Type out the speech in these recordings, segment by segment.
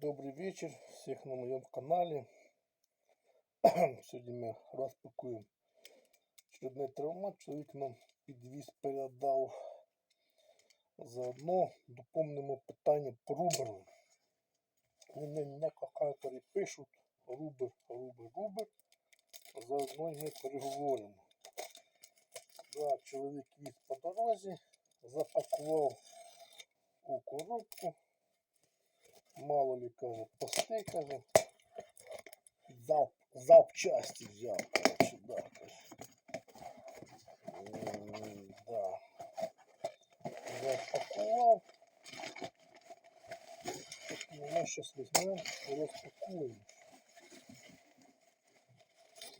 Добрий вечір всіх на моєму каналі. Сьогодні ми розпакуємо очередний травмат. Чоловік нам підвіз передав. Заодно доповнимо питання по руберу. Вони некохаторі пишуть рубер, рубер, рубер. Заодно ми переговоримо. Да, чоловік віз по дорозі, запакував у коробку мало ли каже, пости, каже. Зап, запчасті взяв, короче, да, каже. М, Да. Запакував. Ну, ми зараз візьмемо і розпакуємо.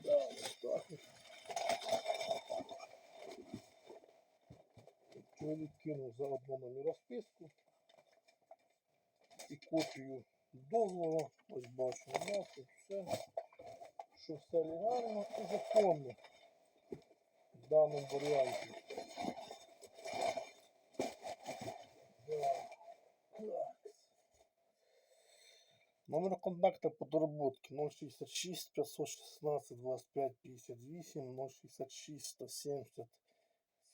Да, ось так. от. Чоловік кинув заодно мені розписку І копію договору. Ось бачимо, да, тут все, що все легально і законно в даному варіанті. Номер контакту по доработке 066 516 25 58 066 170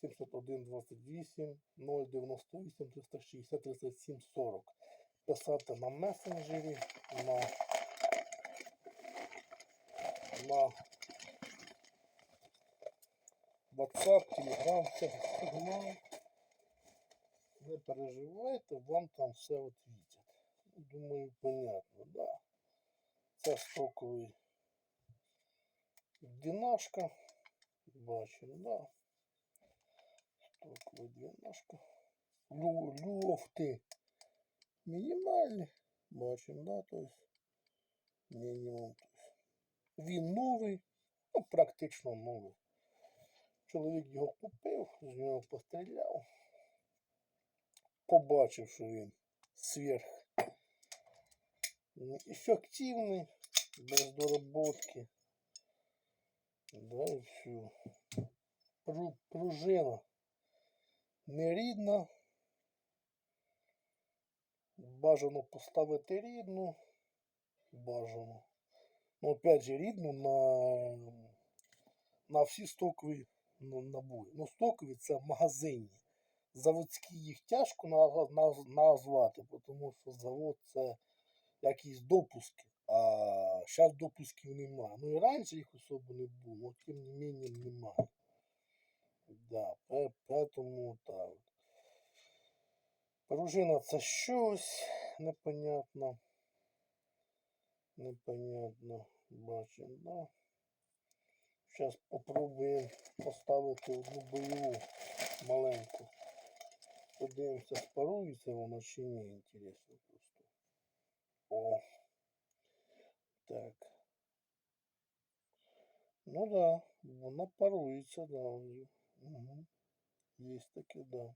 71 28 098 360 37 40 писати на месенджері, на, на WhatsApp, Telegram, все сигнал. Не переживайте, вам там все відвітять. Думаю, понятно, да. Це стоковий двінашка. Бачимо, да. Стоковий двінашка. Лю, люфти мінімальні. Бачимо, да, то есть мінімум. То есть. Він новий, ну, практично новий. Чоловік його купив, з нього постріляв. Побачив, що він сверх ефективний, без доработки. Да, і все. Пружина не рідна. Бажано поставити рідну. Бажано. Ну, опять же, рідну на, на всі стокові набої. Ну, стокові це магазинні. Заводські їх тяжко наз- наз- назвати, тому що завод це якісь допуски. А зараз допусків немає. Ну і раніше їх особо не було, але тим не менее немає. Да, поэтому так. Пружина це щось непонятно. Непонятно. Бачимо, да. Зараз попробуємо поставити одну бойову маленьку. Подивимося, спарується вона чи ні, інтересно просто. О. Так. Ну да, вона парується, да. Угу. Є таке, да.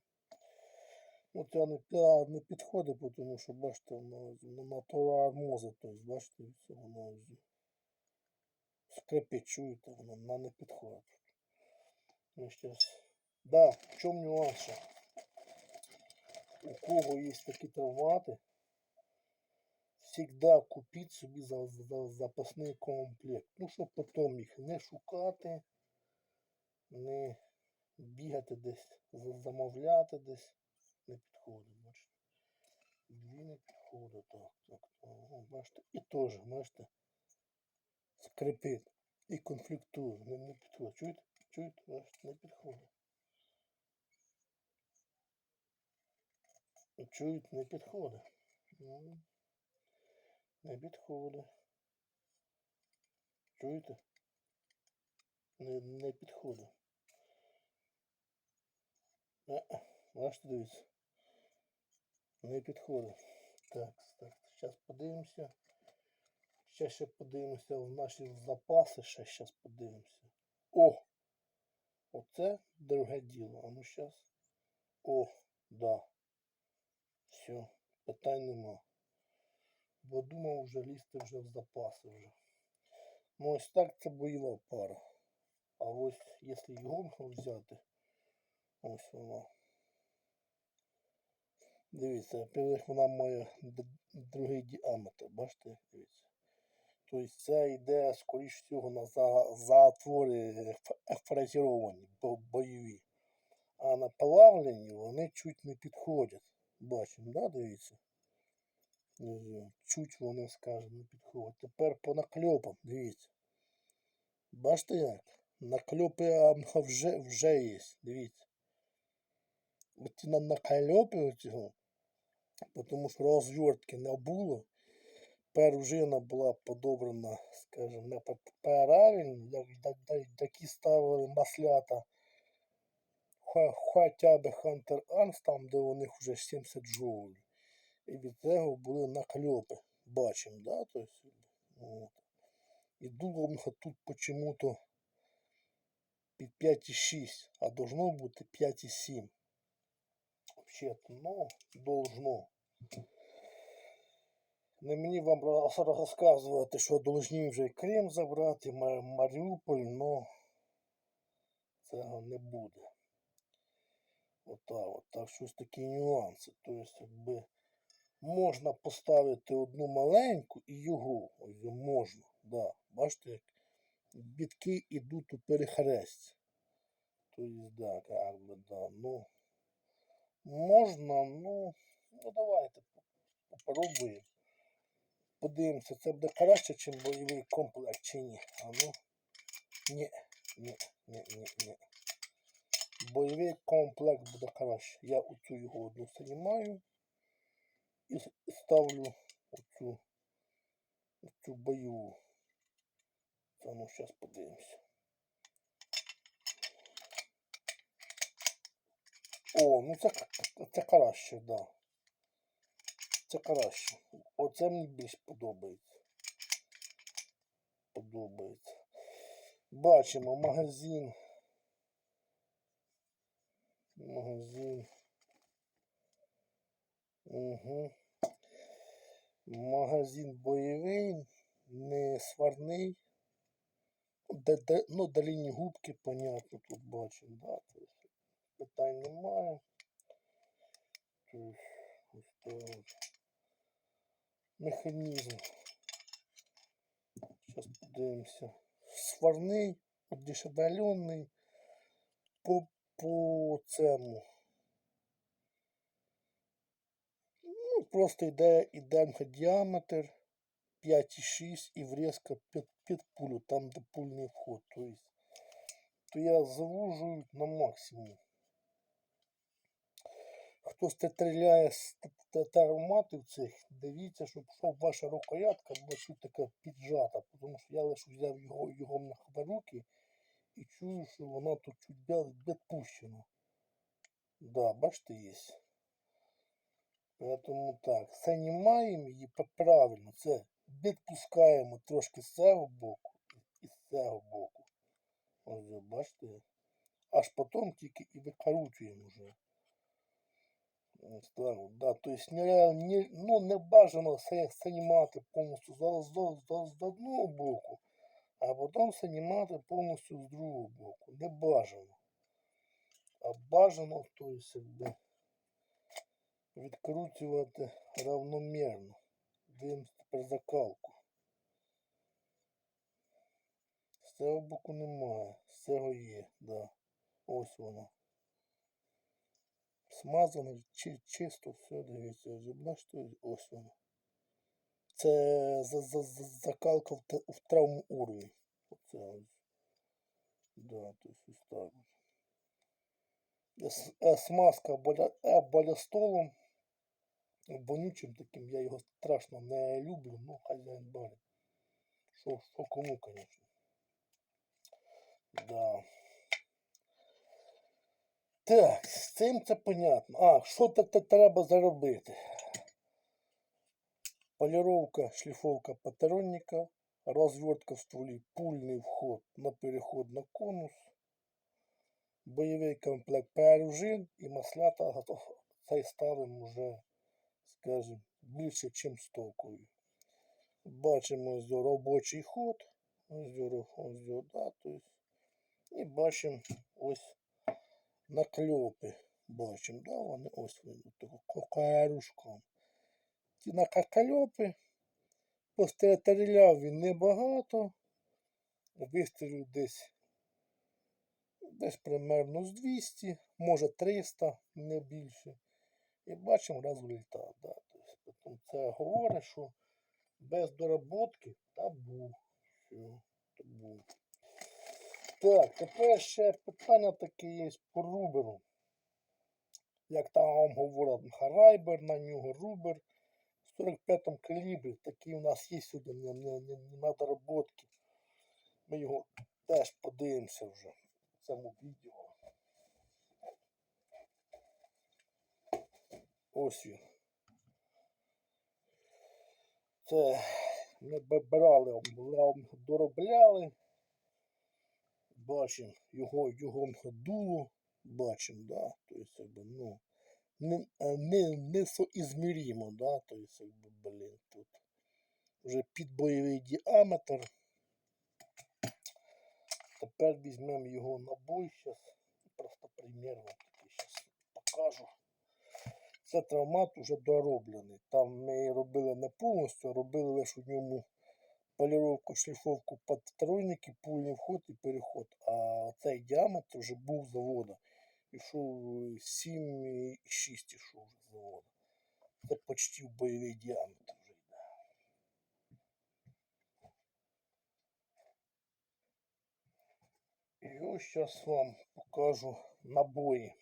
От я не, не підходить, тому що, бачите, вона на натура армоза, тобто, бачите, ось скрипить, чуєте, вона не підходить. Ну, щас. Да, в чому нюанс? У кого є такі травмати, всегда купіть собі за, за, запасний комплект. Ну, щоб потім їх не шукати, не бігати десь, замовляти десь. Не підходить, бачите. Дві не підходить, так, так, так. Бачите. І теж, бачите, скрипить і конфліктує. Не, не підходить. Чуєте? Чуєте? Бачите, не підходить. Чують, не підходить. Ну, Не підходить. Чуєте? Не, не підходить. Бачите, дивіться. Не підходить. Так, так, зараз подивимося. Ще ще подивимося в наші запаси. Ще зараз подивимося. О! Оце друге діло. А ну зараз. О, да. Все, питань нема. Бо думав вже лізти вже в запаси вже. Ну ось так це бойова пара. А ось якщо його взяти, ось вона. Дивіться, во-первых, вона має другий діаметр, бачите, дивіться. Тобто це йде, скоріш всього, на за, затвори фрезеровані, бо- бойові. А на плавлені вони чуть не підходять. Бачимо, да, дивіться? Чуть вони, скажімо, не підходять. Тепер по накльопам, дивіться. Бачите як? Накльопи вже, вже є, дивіться. Оці на накльопи оцього, тому що розвертки не було. Пружина була подобрана, скажімо, не правильно, які ставили маслята. Хоча б Hunter Arms, там, де у них вже 70 джоулів. І від цього були накльопи. Бачимо, да? Тобто, от. І дуло тут почему-то під 5,6, а должно бути 5,7. Взагалі-то, ну, должно. Не мені вам роз- розказувати, що должні вже Крим забрати, Маріуполь, но цього не буде. Отак от. Так що ось такі нюанси. Тобто, якби можна поставити одну маленьку і його можна. Да. Бачите, як бітки йдуть у перехресті. Тобто, да, як би, да. Ну, можна, ну, ну давайте попробуємо. Подивимося, це буде краще, ніж бойовий комплект чи ні. А ну, ні, ні, ні, ні, ні. Бойовий комплект буде краще. Я оцю його одну знімаю і ставлю оцю, оцю бойову. Та ну зараз подивимося. О, ну це, це краще, да. Це краще. Оце мені більш подобається. Подобається. Бачимо магазин. Магазин. Угу. Магазин бойовий, не сварний. Де, де, ну, до лінії губки, понятно, тут бачимо, да, питань немає. Тобто, ось так. Механізм. Зараз подивимося. Сварний, удешевлений по, по цьому. Ну, просто йде, йде діаметр 5,6 і врізка під, під пулю, там де пульний вход. Тобто, то я завужую на максимум. Хто стріляє з т- т- терматів цих, дивіться, щоб, щоб ваша рукоятка була чуть така піджата, тому що я лише взяв його, його в руки і чую, що вона тут чуть відпущена. Да, бачите, є. Поэтому так, знімаємо її правильно. Це відпускаємо трошки з цього боку і з цього боку. Ось, бачите. Аж потім тільки і викручуємо вже. От, да. Тобто нереально, не, ну, не бажано знімати повністю з, з, одного боку, а потім знімати повністю з другого боку. Не бажано. А бажано, тобто, якби відкручувати равномірно. Дивимося тепер закалку. З цього боку немає, з цього є, да. Ось воно. Смазано, чи, чисто, все, дивіться, ось бачите, ось воно. Це за, за, за, закалка в, в травму уровень. Оце ось. Да, то есть ось е, Смазка боля, е. Вонючим таким, я його страшно не люблю, ну хазяїн барить. Що, що кому, конечно. Да. Так, з цим це понятно. А, що це треба заробити? Поліровка, шліфовка патронника, розвертка в стволі, пульний вход на переход на конус, бойовий комплект пружин і маслята гото- цей ставимо вже, скажімо, більше, ніж стокою. Бачимо ось робочий ход, ось ось ро- да, то есть, і бачимо ось накльопи. Бачимо, да, вони ось вони тако карушком. Ті на какальопи. Постріляв він небагато. Вистрілив десь десь примерно з 200, може 300, не більше. І бачимо результат. Да. Тобто, це говорить, що без доработки табу. Все, табу. Так, тепер ще питання таке є по руберу. Як там вам говорять, Харайбер на нього, Рубер. В 45-му калібрі такий у нас є сьогодні на доработки. Ми його теж подивимося вже в цьому відео. Ось він. Це ми брали, доробляли. Бачимо його, його дуло. Бачимо, да. Тобто, якби, ну, не, е, не, не соізміримо, да. Тобто, якби, блін, тут вже під бойовий діаметр. Тепер візьмемо його набой зараз. Просто примір вам такий зараз покажу. Це травмат вже дороблений. Там ми робили не повністю, робили лише у ньому поліровку, шліфовку подсторонники, пульний вход і переход. А цей діаметр вже був завода. Ішов 7,6 ішов з завода. Це почти бойовий діаметр вже йде. І ось зараз вам покажу набої.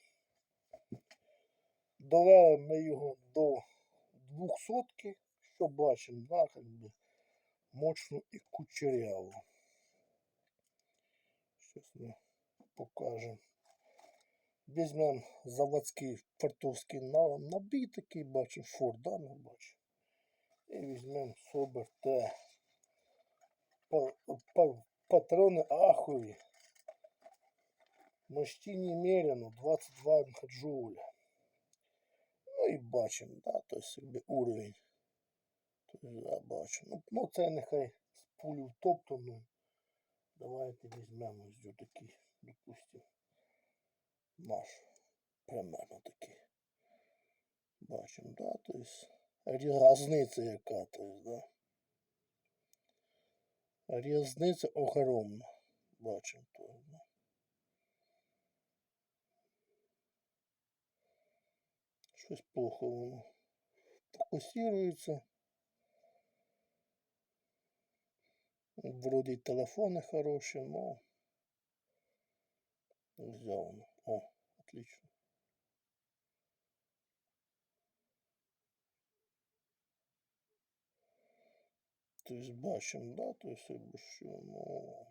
Довели ми його до 200, що бачимо, да, как би, мощно і кучеряво. Зараз ми покажемо. Візьмемо заводський фортовський набій такий, да, ми бачимо. І візьмемо Собер Т. Па- па- Патрони ахові. Мощі немерено 22 джоуля. Ну і бачимо, да, тобто якби уровень. Да, бачимо. Ну, ну це нехай з пулю втоптану. Давайте візьмемо ось такий, допустим, наш. Примерно такий. Бачимо, да, тобто різниця яка, тобто, да. Різниця огромна. Бачимо, тобто, да. Щось плохо воно. Фокусирується. Вроде телефони хороші, но воно. О, отлично. Тобто бачимо, да, тобто, якби що, ну.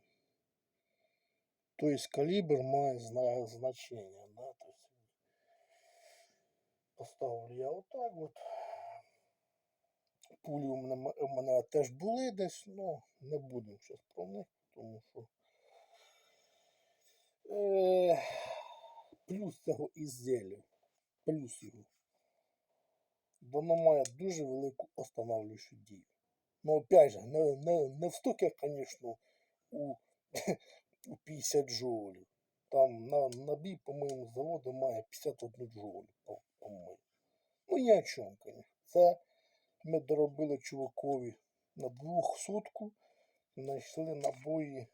Тобто калібр має зна- значення, да, тобто поставлю я отак от. Пулі у мене, у мене теж були десь, ну не будемо зараз про них, тому що е, плюс цього ізделля, плюс його. Воно має дуже велику останавливаючу дію. Ну, опять же, не, не, не в звісно, у, у 50 джоулів. Там на набій, по-моєму, заводу має 51 джоуль, по- по-моєму. Ну, ні о чому, звісно. Це ми доробили чувакові на двох сутку, знайшли набої,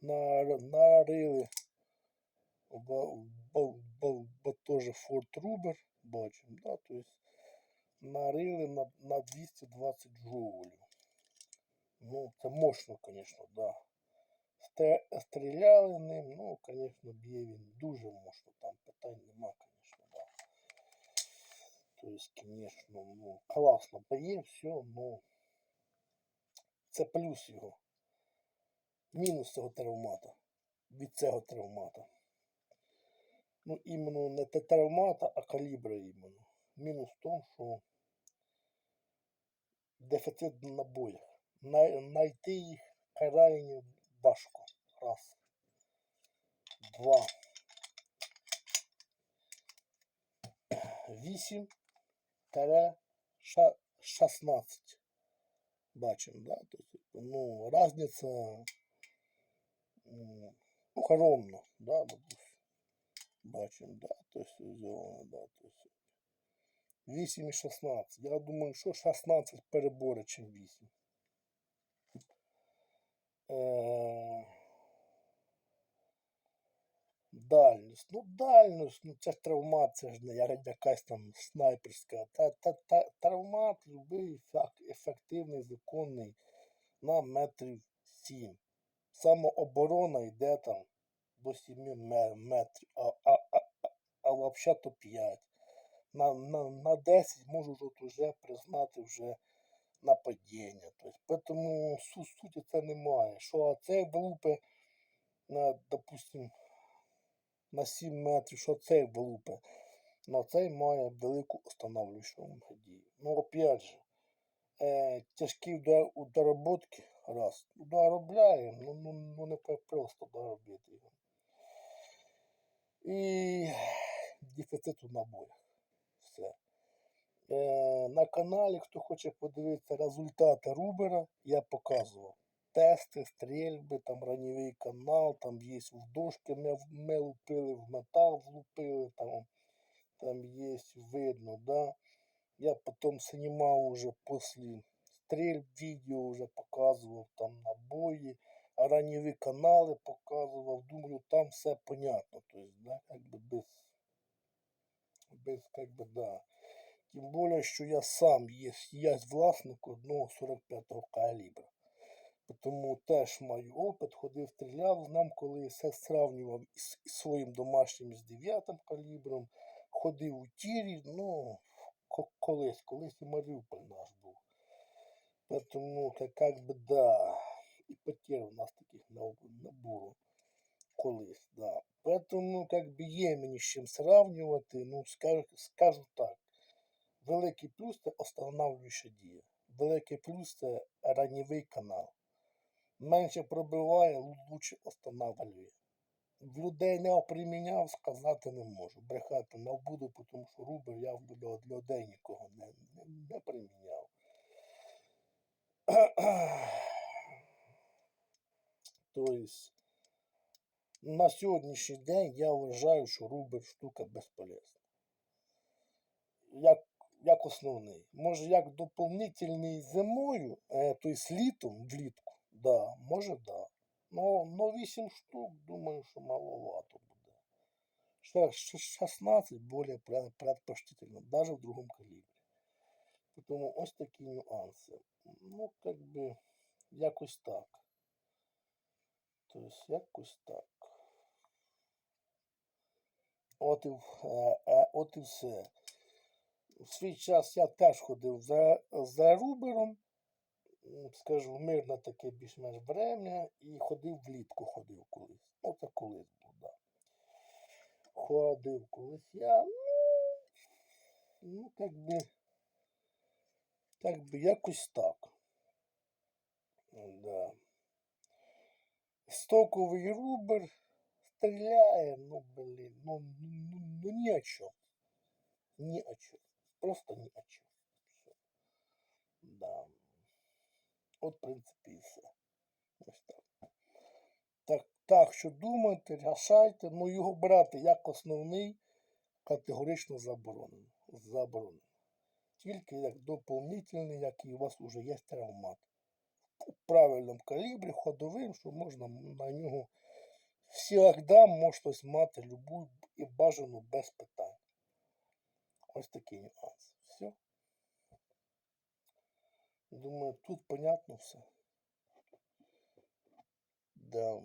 нарили теж Форт Рубер, бачимо, да, тобто нарили на, на 220 джоулів. Ну, це мощно, звісно, да. Стріляли ним, ну, звісно, б'є він дуже мощно, там питань нема. Тобто, звісно, ну, класно б'є, все, ну, це плюс його. Мінус цього травмата. Від цього травмата. Ну, іменно не те травмата, а калібра іменно. Мінус в тому, що дефіцит на набоях. Найти їх крайне важко. Раз. Два. Вісім. Тере ша- 16. Бачимо, да? Тобто, ну, разниця м, огромна, да. Бачимо, да, то есть зелено, да, то есть 8 і 16. Я думаю, що 16 перебори, чим 8. Е, Дальність. Ну, дальність, ну це ж травмат, це ж не якась там снайперська. Та, та, та, травмат, любий ефек- ефективний, законний на метрів 7. Самооборона йде там до 7 метрів, а, а, а, а, взагалі то 5. На, на, на 10 можу тут вже признати вже нападіння. Тобто, тому су, суті це немає. Що цей вилупи на, допустим, на 7 метрів, що цей вилупи, на цей має велику останавливаючу дію. Ну, опять же, е, тяжкі удар, удороботки, раз, доробляємо, ну, ну, ну не просто доробити його. І дефіцит у наборах. Все. Е, на каналі, хто хоче подивитися результати Рубера, я показував тести, стрільби, там ранньовий канал, там є в дошки ми, ми лупили, в метал влупили, там, там є видно, да. Я потім знімав уже після стрільб відео, вже показував там набої, а ранньові канали показував, думаю, там все понятно, то да, как без, без, как бы, да. Тим більше, що я сам є, я власник одного 45-го калібра Тому теж маю опит, ходив, стріляв, знам, коли все сравнював із, із своїм домашнім з 9 калібром, ходив у тірі, ну, ко- колись, колись і Маріуполь наш був. Тому, как, как бы, да, і потерь у нас таких не, не було колись, да. Поэтому, как бы, є мені з чим сравнювати, ну, скажу, скажу так. Великий плюс це останавлююча дія. Великий плюс це ранньовий канал. Менше пробиває, лучше останавлює. В людей не приміняв, сказати не можу. Брехати не буду, тому що рубер я в людей нікого не, не, не приміняв. Тобто, на сьогоднішній день я вважаю, що рубер штука безполезна. Як, як основний. Може, як доповнительний зимою, тобто літом, влітку, да, може, да. Но, но 8 штук, думаю, що маловато буде. Ше- 16 более предпочтительно, даже в другому калібрі. Тому ось такі нюанси. Ну, как би, якось так. Тобто, якось так. От і, е, е, от і все. В свій час я теж ходив за, за Рубером, скажу, мирне таке більш-менш время, і ходив влітку ходив колись. Ну, це колись був, да. Ходив колись я, ну, ну, так би, так би, якось так. Да. Стоковий Рубер стріляє, ну, блін, ну, ну, ну ні о чому. Ні о чому. Просто ні о чому. Все. Да. От, в принципі, і все. Ось так. Так, так що думайте, рішайте, ну його брати як основний категорично заборонено. Заборонено. Тільки як доповнительний, як і у вас вже є травмат. У правильному калібрі, ходовим, що можна на нього завжди можна мати любу і бажану без питань. Ось такий нюанс. Все. Думаю, тут понятно все. Да.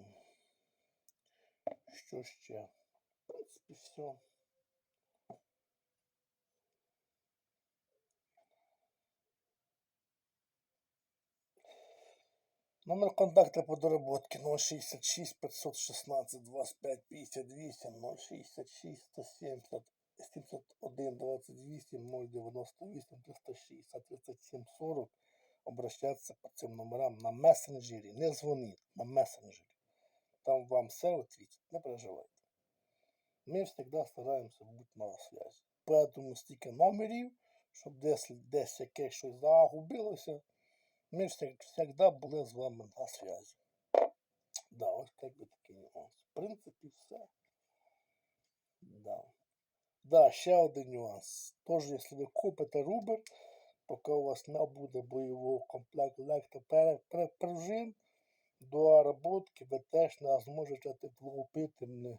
Що ще? В принципі, все. Номер контакту по доработке 066 516 25 58 066 170 701 28 098 360 37 40 обращаться по цим номерам на мессенджері. Не дзвоніть, на мессенджері. Там вам все ответят, не переживайте. Ми завжди стараємося бути на связі. Поэтому стільки номерів, щоб десь, десь якесь щось загубилося, ми завжди були з вами на связі. Да, ось як би такий нюанс. В принципі, все. Да. Да, ще один нюанс. Тож, якщо ви купите рубер, поки у вас не буде бойового комплекту електропружин, до роботки ви теж не зможете влупити не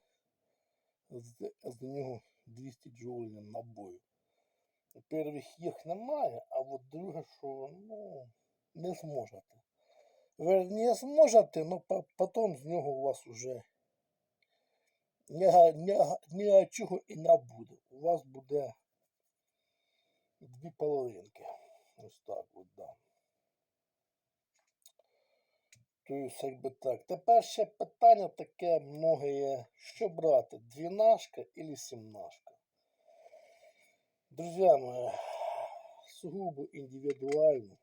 з, з нього 200 джоулів набою. Во-первых, їх немає, а от друге, що ну, не зможете. Ви не зможете, але потім з нього у вас уже ні, ні, нічого і не буде. У вас буде дві половинки. Ось так от, да. Тобто, якби так. Тепер ще питання таке многе є. Що брати? Двінашка или сімнашка? Друзі мої, сугубо індивідуально.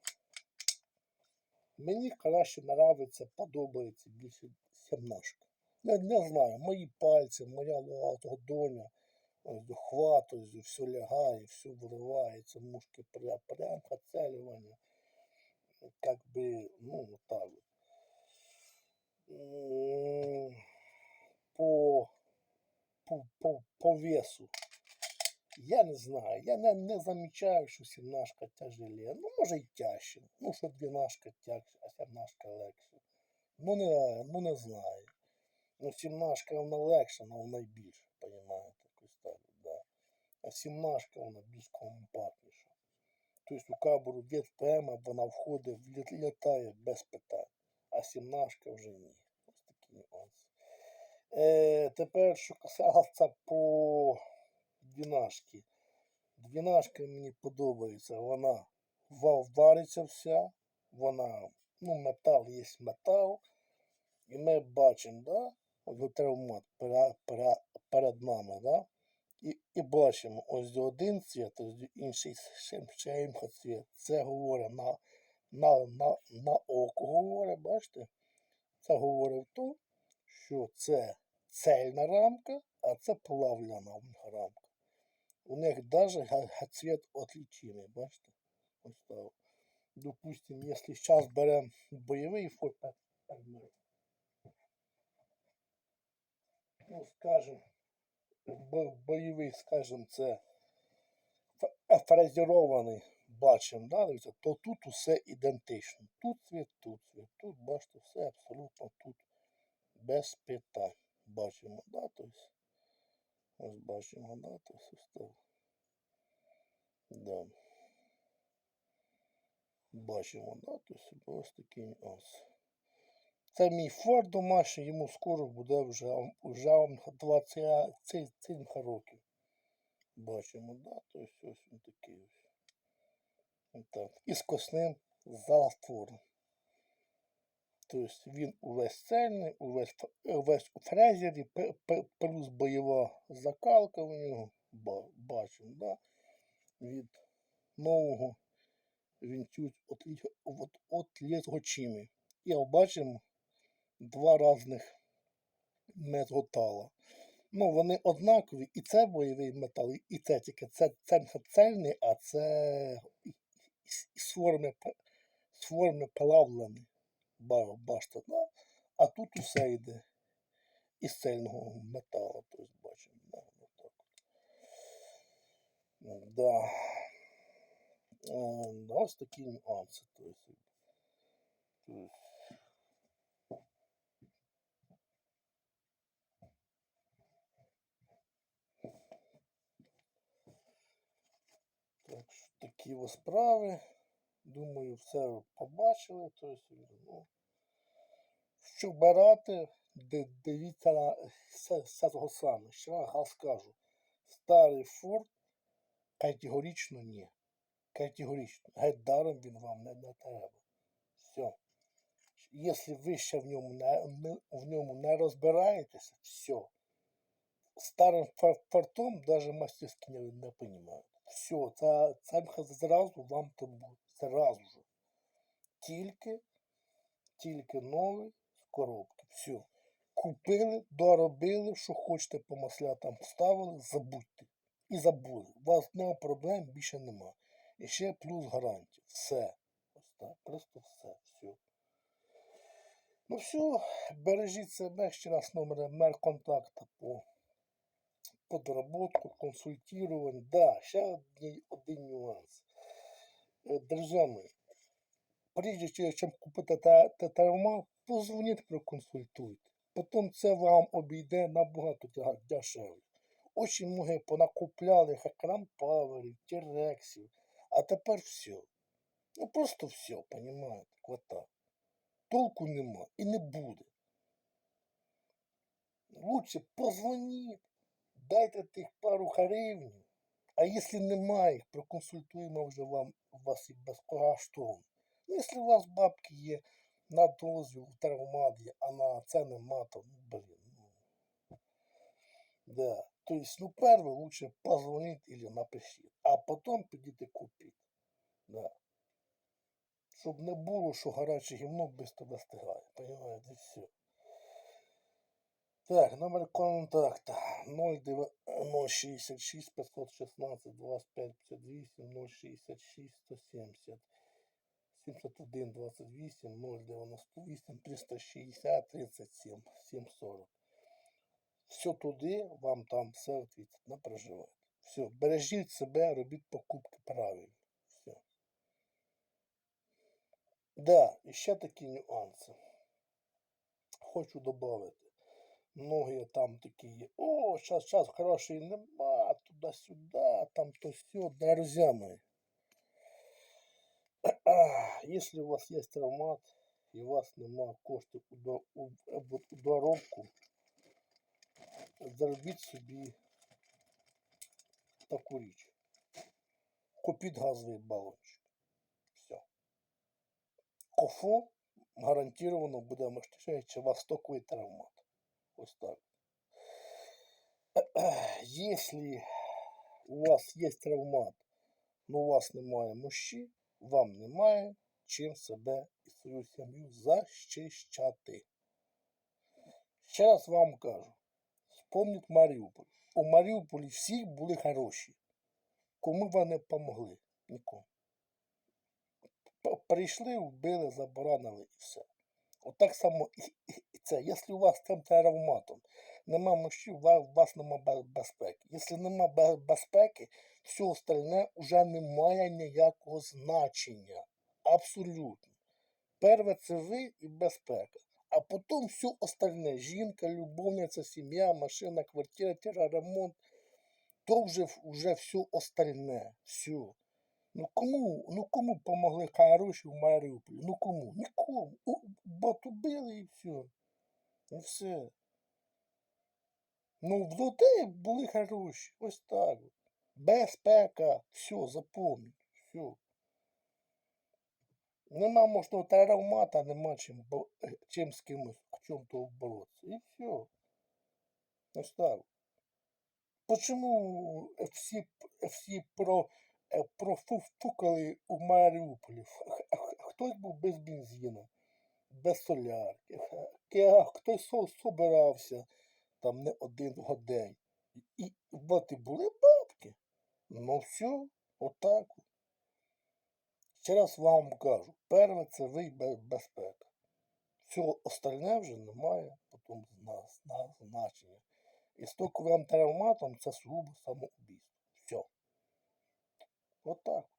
Мені краще нравиться, подобається більше сімнашка. Не, не знаю, мої пальці, моя ладоня, ось до все лягає, все виривається, мушки прям, прям поцелювання. Как би, ну, вот так вот. По, по, по, по весу. Я не знаю, я не, не замічаю, що сімнашка тяжелее. Ну, може й тяжче. Ну, що двінашка тяжче, а сімнашка легше. Ну, не, ну, не знаю. Ну, сімнашка вона легша, але вона й більше, да. А сімнашка вона більш компактніша. Тобто у кабуру від ПМ вона входить, літає без питань, а сімнашка вже ні. Ось такі нюанси. Е, тепер, що касається по двінашки. Двінашка мені подобається, вона ва- вариться вся, вона, ну, метал є метал. І ми бачимо, да, перед, перед нами, да? І, і бачимо ось один цвіт, ось інший шемха цвіт. Це говорить на, на, на, на око говорить, бачите? Це говорить то, що це цельна рамка, а це плавляна рамка. У них навіть цвіт отличимий, бачите? Ось так. Допустим, якщо зараз беремо бойовий фото, ну, скажем, бойовий, скажем, це ф- фрезерований, бачимо, да, то тут усе ідентично. Тут цвіт, тут цвіт, тут, бачите, все абсолютно тут без питань. Бачимо, да, тобто, ось бачимо, да, тобто, ось. Да. Бачимо, да, тобто, ось такий нюанс. Це мій Форд домашній, йому скоро буде вже, вже 20 років. Бачимо, да? Тобто ось він такий ось. Отак. І з косним затвором. Тобто він увесь цельний, увесь, увесь у фрезері, плюс бойова закалка в нього. Бачимо, да? Від нового він чуть от, от, от лізгочими. І бачимо два різних метала. Ну, вони однакові, і це бойовий метал, і- це тільки це, це цельний, а це із форми, з форми плавлений. Ба- Бачите, да? А тут усе йде із цельного металу, тобто бачимо. Да, отак. от. Да. Е, да, Ось такі нюанси. Тобто, тобто, Так ось справи. Думаю, все побачили. Тобто, ну, що брати, дивіться на все, того саме. Ще раз скажу. Старий Форд категорично ні. Категорично. Геть даром він вам не, не треба. Все. Якщо ви ще в ньому не, не, в ньому не розбираєтеся, все. Старим фортом навіть мастерські не, не розуміють. Все, це, це зразу вам то буде. Зразу ж. Тільки, тільки новий з коробки. Все. Купили, доробили, що хочете по маслятам вставили, забудьте. І забули. У вас немає проблем, більше нема. І ще плюс гарантія. Все. Ось так. Просто все. Все. Ну все, бережіть себе ще раз номер мер контакта по подработку, консультирование. Да, ще один, нюанс. Е, Друзі прежде чим купити та позвоніть, проконсультуйте. Потім це вам обійде набагато дешевле. Очень многі понакупляли хакрам паверів, тірексів, а тепер все. Ну просто все, понимаєте, вот. Толку нема і не буде. Лучше позвоніть, дайте тих пару гривень, а якщо немає, проконсультуємо вже вам вас і безкоштовно. Якщо у вас бабки є на дозвіл в травмаді, а на це нема, то ну, блін. Ну. Да. То есть, ну, перше лучше позвонить или напишіть, а потім підійти купити. Да. Щоб не було, що гаряче гімно без тебе стигає. Понимаєте, все. Так, номер контакта 066 516 25 58 066 170 71 28 098 360 37 740. Все туди, вам там все відвітить, не переживайте. Все, бережіть себе, робіть покупки правильно. Все. Да, і ще такі нюанси. Хочу додати. Многие там такие, о, сейчас, сейчас грошей нема, туда-сюда, там то все, друзья мои. Если у вас есть травмат, и у вас нема коштів у, до- у, у, у доробку, зробіть собі таку річ. Купіть газовий балончик. Все. Кофо гарантовано буде чи у вас стоковий травмат. Ось так. Если у вас є травмат, но у вас немає мощі, вам немає чим себе і свою сім'ю захищати. Ще раз вам кажу, вспомніть Маріуполь. У Маріуполі всі були хороші. Кому ви не помогли? Нікому. Прийшли, вбили, заборонили і все. Отак само і, це. Якщо у вас там травматом нема мощі, у вас, нема безпеки. Якщо нема безпеки, все остальне вже не має ніякого значення. Абсолютно. Перше це ви і безпека. А потім все остальне. Жінка, любовниця, сім'я, машина, квартира, тира, ремонт. То вже, вже все остальне. Все. Ну кому, ну кому помогли хороші в Маріуполі? Ну кому? Нікому. У- Бат убили і все. Ну все. Ну, в людей були хороші. Ось так. Безпека. Все, запомніть. Все. Нема можливо травмата, нема чим, е, чим з кимось в чому-то боротися. І все. Ось так. Почему всі, всі про, е, профукали у Маріуполі? Хтось був без бензину, без солярки, хтось со- собирався там не один день. І, і були бабки. Ну все, отак. Ще раз вам кажу, перше це ви безпека. Всього остальне вже немає потім зна- зна- значення. І стоковим травматом це сугубо самоубійство. Все. Отак.